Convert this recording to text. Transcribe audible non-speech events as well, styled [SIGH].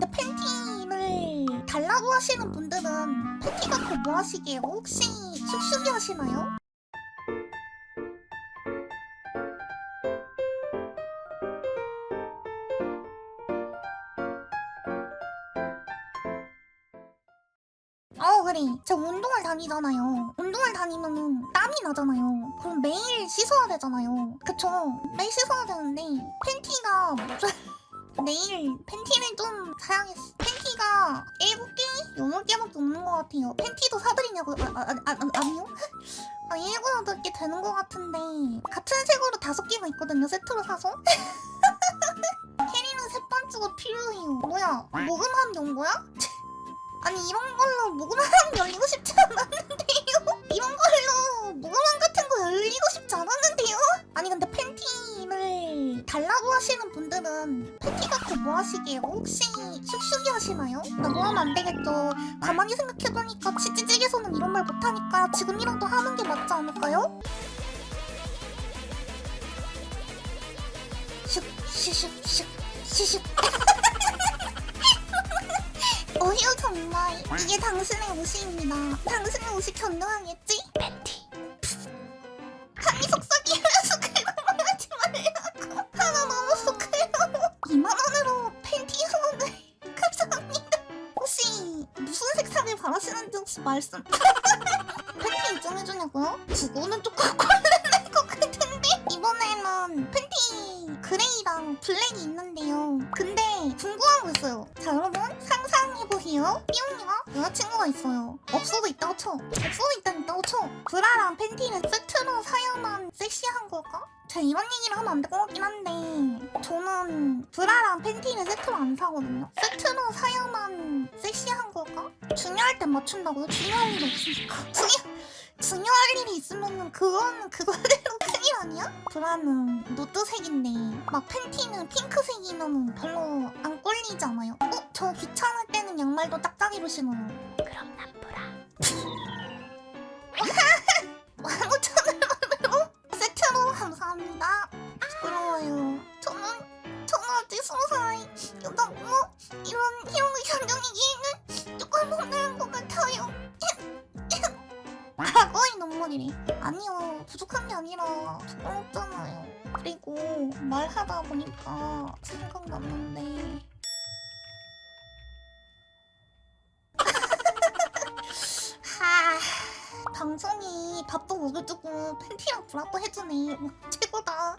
근데 팬티를 달라고 하시는 분들은 팬티 갖고 뭐 하시게요? 혹시 슉슉이 하시나요? 어 그래. 저 운동을 다니잖아요. 운동을 다니면은 땀이 나잖아요. 그럼 매일 씻어야 되잖아요. 그쵸? 매일 씻어야 되는데 팬티가 내일 [LAUGHS] 팬티를 좀 사양했어 팬티가 7개? 8개밖에 없는 것 같아요 팬티도 사드리냐고 아, 아, 아, 아, 아니요? [LAUGHS] 아 7, 8개 되는 것 같은데 같은 색으로 5개가 있거든요 세트로 사서 [LAUGHS] 캐리는 색반지가 필요해요 뭐야 모금함 연 거야? [LAUGHS] 아니 이런 걸로 모금함 열리고 싶지 않았는데요? 이런 걸로 달라고 하시는 분들은 팬티 갖고 뭐 하시게요? 혹시 슉슉이 하시나요? 나 그러면 안 되겠죠. 가만히 생각해보니까 치찌직에서는 이런 말 못하니까 지금이라도 하는 게 맞지 않을까요? 슉 슉 슉 슉 슉슉 [LAUGHS] 어휴 정말 이게 당신의 옷입니다. 당신의 옷이 견뎌하겠지? 팬티. 바라시는지 혹시 말씀. [LAUGHS] 팬티 인정해주냐고요? 그거는 조금 블랙이 있는데요. 근데 궁금한 거 있어요. 자 여러분 상상해보세요. 삐용이가 여자친구가 있어요. 없어도 있다고 쳐. 없어도 있다고 있다고 쳐. 브라랑 팬티는 세트로 사야만 섹시한 걸까? 제가 이런 얘기를 하면 안 될 것 같긴 한데 저는 브라랑 팬티는 세트로 안 사거든요. 세트로 사야만 섹시한 걸까? 중요할 땐 맞춘다고요? 중요한 일이 없으니까. 중요 중요할 일이 있으면은 그건 그거대로 [LAUGHS] 큰일 아니야? 브라는 노트색인데 막 팬티는 핑크색이면 별로 안 꼴리지 않아요? 어? 저 귀찮을 때는 양말도 짝짝이로 신어요. 그럼 난 브라. [LAUGHS] 15,000원으로 [LAUGHS] 세트로 감사합니다. 부끄러워요. 저는 저는 아직 스무 살 여자고 이런 이런 감정이기에는 조금 같아요. [LAUGHS] 과거의 눈물이래. 아니요, 부족한 게 아니라 부끄럽잖아요. 그리고 말하다 보니까 생각났는데. [LAUGHS] 하, 방송이 밥도 먹여주고 팬티랑 브라도 해주네. 와, 최고다.